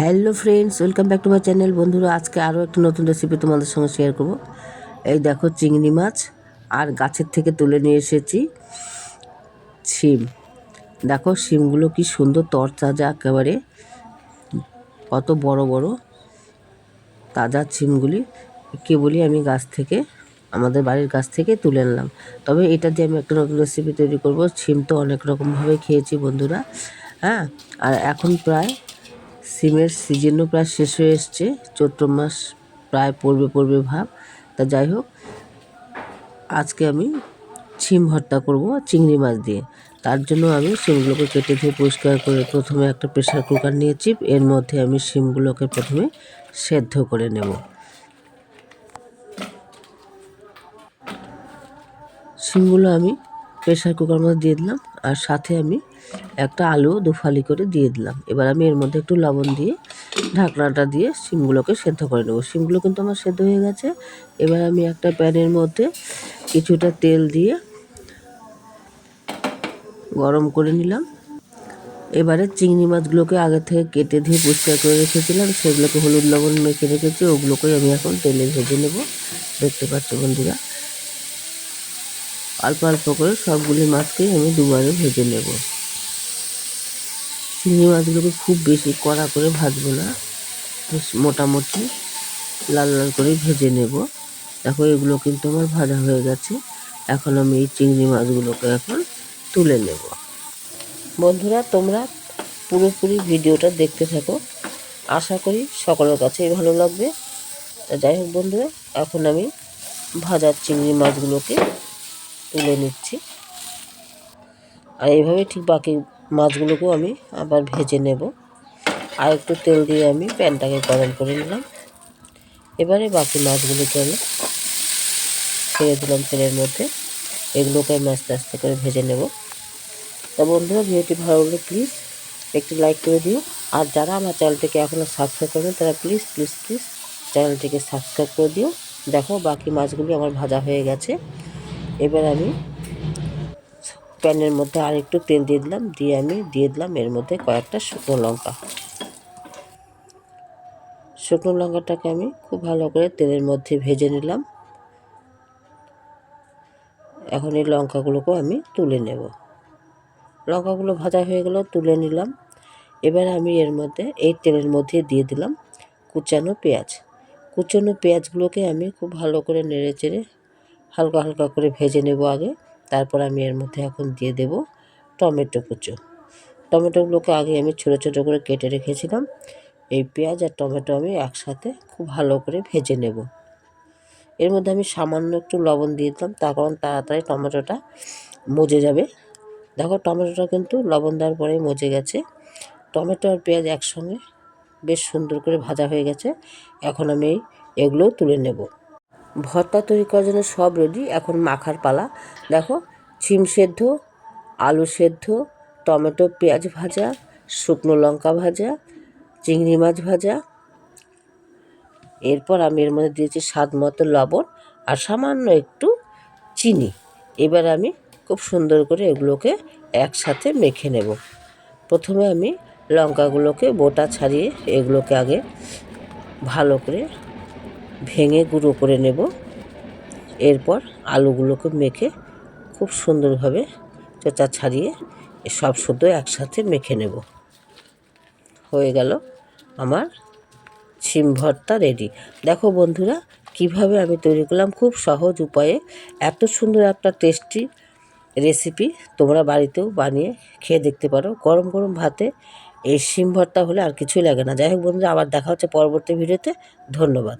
Hello friends, welcome back to my channel. বন্ধুরা, আজকে আরও একটা নতুন রেসিপি তোমাদের সঙ্গে শেয়ার করব। এই দেখো চিংড়ি মাছ, আর গাছের থেকে তুলে নিয়ে এসেছি শিম। দেখো শিমগুলো কি সুন্দর তরতাজা একেবারে, কত বড় বড় তাজা শিমগুলি। কে বলি আমি গাছ থেকে, আমাদের বাড়ির গাছ থেকে তুলে আনলাম তবে এটা দিয়ে আমি একটা নতুন রেসিপি তৈরি করব। শিম তো অনেক রকমভাবে খেয়েছি বন্ধুরা হ্যাঁ? আর এখন প্রায় সিমের সিজনও প্রায় শেষ হয়ে এসছে, চৈত্র মাস প্রায় পড়বে পড়বে ভাব। তা যাই হোক, আজকে আমি ছিম ভর্তা করব চিংড়ি মাছ দিয়ে। তার জন্য আমি শিমগুলোকে কেটে ধুয়ে পরিষ্কার করে প্রথমে একটা প্রেশার কুকার নিয়েছি, এর মধ্যে আমি শিমগুলোকে প্রথমে সেদ্ধ করে নেব। শিমগুলো আমি প্রেশার কুকার মধ্যে দিয়ে দিলাম। আর সাথে আমি একটা আলু দুফালি করে দিয়ে দিলাম। এবার আমি এর মধ্যে একটু লবণ দিয়ে ঢাকনাটা দিয়ে শিমগুলোকে সেদ্ধ করে নেব। শিমগুলো কিন্তু আমার সেদ্ধ হয়ে গেছে। এবার আমি একটা প্যানের মধ্যে কিছুটা তেল দিয়ে গরম করে নিলাম। এবারে চিংড়ি মাছগুলোকে আগে থেকে কেটে ধুয়ে পরিষ্কার করে রেখেছিলাম। সেগুলোকে হলুদ লবণ মেখে রেখেছি। ওগুলোকেই আমি এখন তেলে ভেজে নেব। দেখতে পাচ্ছ বন্ধুরা? অল্প অল্প করে সবগুলি মাছকেই আমি দুবারে ভেজে নেব। চিংড়ি মাছগুলোকে খুব বেশি কড়া করে ভাজবো না, বেশ মোটামুটি লাল লাল করে ভেজে নেব। দেখো, এগুলো কিন্তু আমার ভাজা হয়ে গেছে। এখন আমি এই চিংড়ি মাছগুলোকে এখন তুলে নেব। বন্ধুরা, তোমরা পুরোপুরি ভিডিওটা দেখতে থাকো। আশা করি সকলের কাছেই ভালো লাগবে। যাই হোক বন্ধুরা, এখন আমি ভাজার চিংড়ি মাছগুলোকে তুলে নিচ্ছি। আর এইভাবে ঠিক বাকি মাছগুলোকেও আমি আবার ভেজে নেব। আর একটু তেল দিয়ে আমি প্যানটাকে গরম করে নিলাম। এবারে বাকি মাছগুলোকে আমি ছেড়ে দিলাম তেলের মধ্যে। এগুলোকে আমি আস্তে আস্তে করে ভেজে নেব। তা বন্ধুরা, ভিডিওটি ভালো লাগলে প্লিজ একটু লাইক করে দিও। আর যারা আমার চ্যানেলটিকে এখনও সাবস্ক্রাইব করেন, তারা প্লিজ প্লিজ প্লিজ চ্যানেলটিকে সাবস্ক্রাইব করে দিও। দেখো বাকি মাছগুলি আমার ভাজা হয়ে গেছে। এবার আমি প্যানের মধ্যে আর একটু তেল দিয়ে দিলাম, দিয়ে আমি দিয়ে দিলাম এর মধ্যে কয়েকটা শুকনো লঙ্কা। শুকনো লঙ্কাটাকে আমি খুব ভালো করে তেলের মধ্যে ভেজে নিলাম। এখন এই লঙ্কাগুলোকেও আমি তুলে নেব। লঙ্কাগুলো ভাজা হয়ে গেল তুলে নিলাম। এবার আমি এর মধ্যে এই তেলের মধ্যে দিয়ে দিলাম কুচানো পেঁয়াজ। কুচানো পেঁয়াজগুলোকে আমি খুব ভালো করে নেড়ে চেড়ে হালকা হালকা করে ভেজে নেব আগে। তারপর আমি এর মধ্যে এখন দিয়ে দেব টমেটো কুচো। টমেটোগুলোকে আগে আমি ছোটো ছোটো করে কেটে রেখেছিলাম। এই পেঁয়াজ আর টমেটো আমি একসাথে খুব ভালো করে ভেজে নেব। এর মধ্যে আমি সামান্য একটু লবণ দিয়ে দিলাম, তার কারণ তাড়াতাড়ি টমেটোটা মজে যাবে। দেখো টমেটোটা কিন্তু লবণ দেওয়ার পরেই মজে গেছে। টমেটো আর পেঁয়াজ একসঙ্গে বেশ সুন্দর করে ভাজা হয়ে গেছে। এখন আমি এগুলোও তুলে নেব। ভর্তা তৈরি করার জন্য সব রেডি এখন মাখার পালা। দেখো, ছিম সেদ্ধ, আলু সেদ্ধ, টমেটো, পেঁয়াজ ভাজা, শুকনো লঙ্কা ভাজা, চিংড়ি মাছ ভাজা। এরপর আমি এর মধ্যে দিয়েছি স্বাদ মতো লবণ আর সামান্য একটু চিনি। এবার আমি খুব সুন্দর করে এগুলোকে একসাথে মেখে নেব। প্রথমে আমি লঙ্কাগুলোকে বোটা ছাড়িয়ে এগুলোকে আগে ভালো করে ভেঙে গুঁড়ো করে নেব। এরপর আলুগুলোকে মেখে খুব সুন্দরভাবে চোচা ছাড়িয়ে সব শুদ্ধ একসাথে মেখে নেব। হয়ে গেল আমার শিম ভর্তা রেডি। দেখো বন্ধুরা, কীভাবে আমি তৈরি করলাম খুব সহজ উপায়ে। এত সুন্দর একটা টেস্টি রেসিপি তোমরা বাড়িতেও বানিয়ে খেয়ে দেখতে পারো। গরম গরম ভাতে এই শিম ভর্তা হলে আর কিছুই লাগে না। যাই হোক বন্ধুরা, আবার দেখা হচ্ছে পরবর্তী ভিডিওতে ধন্যবাদ।